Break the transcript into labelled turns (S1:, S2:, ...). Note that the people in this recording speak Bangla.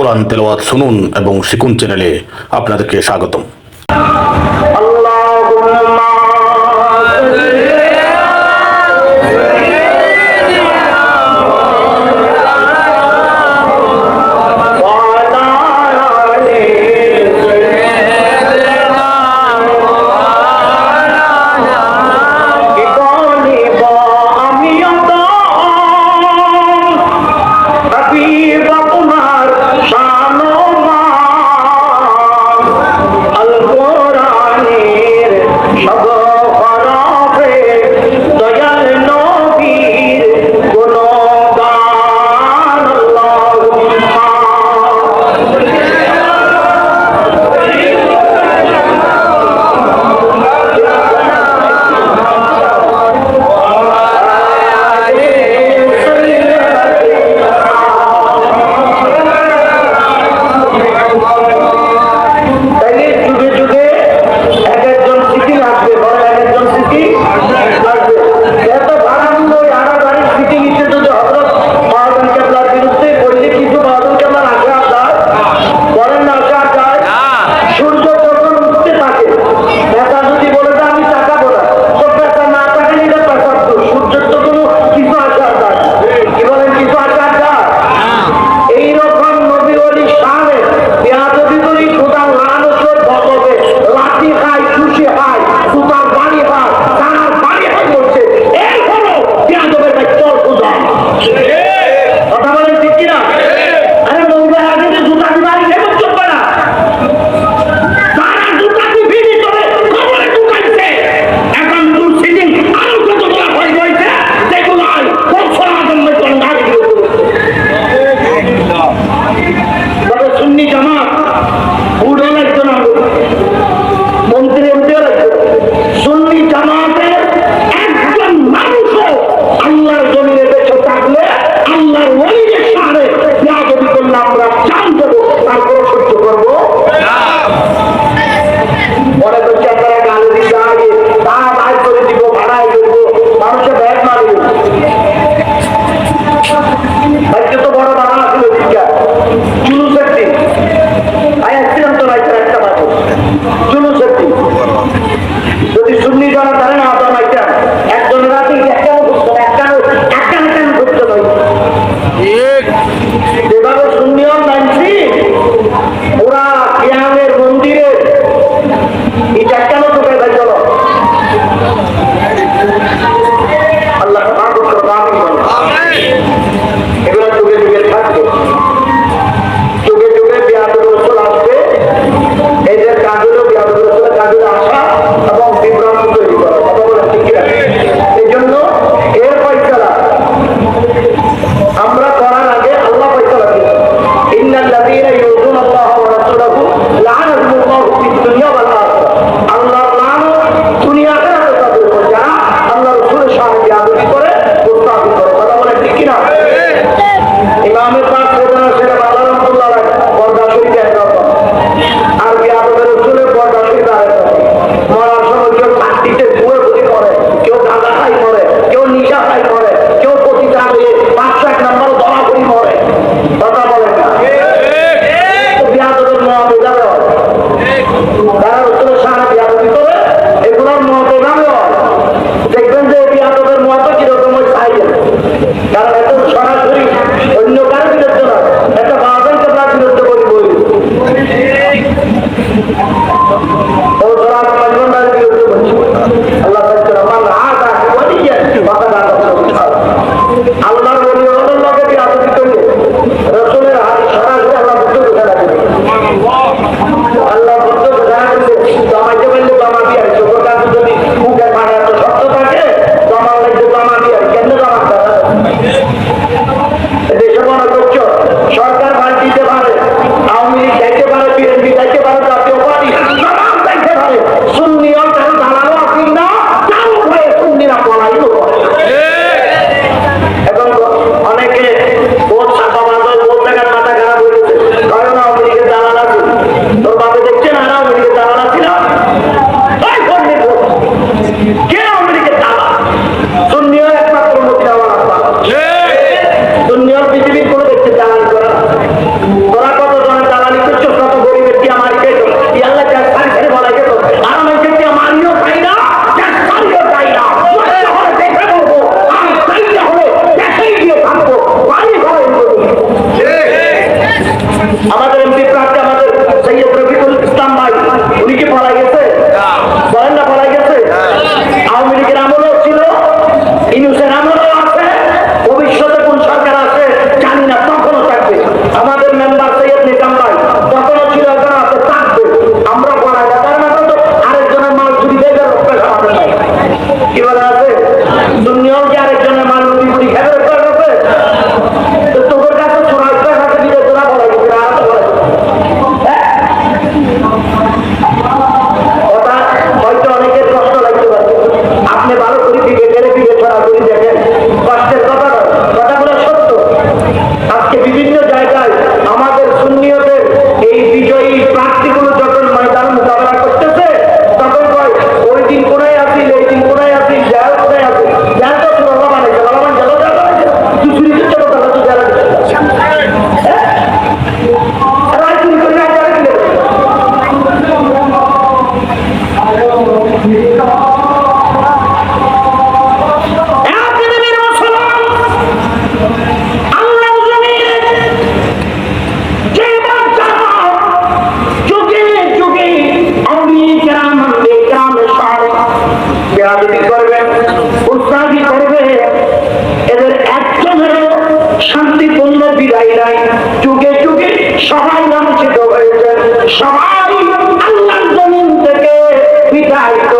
S1: কোরআন তেলাওয়াত শুনুন এবং শিকুন চ্যানেলে আপনাদেরকে স্বাগতম। তারা এত সারা বিদায়িত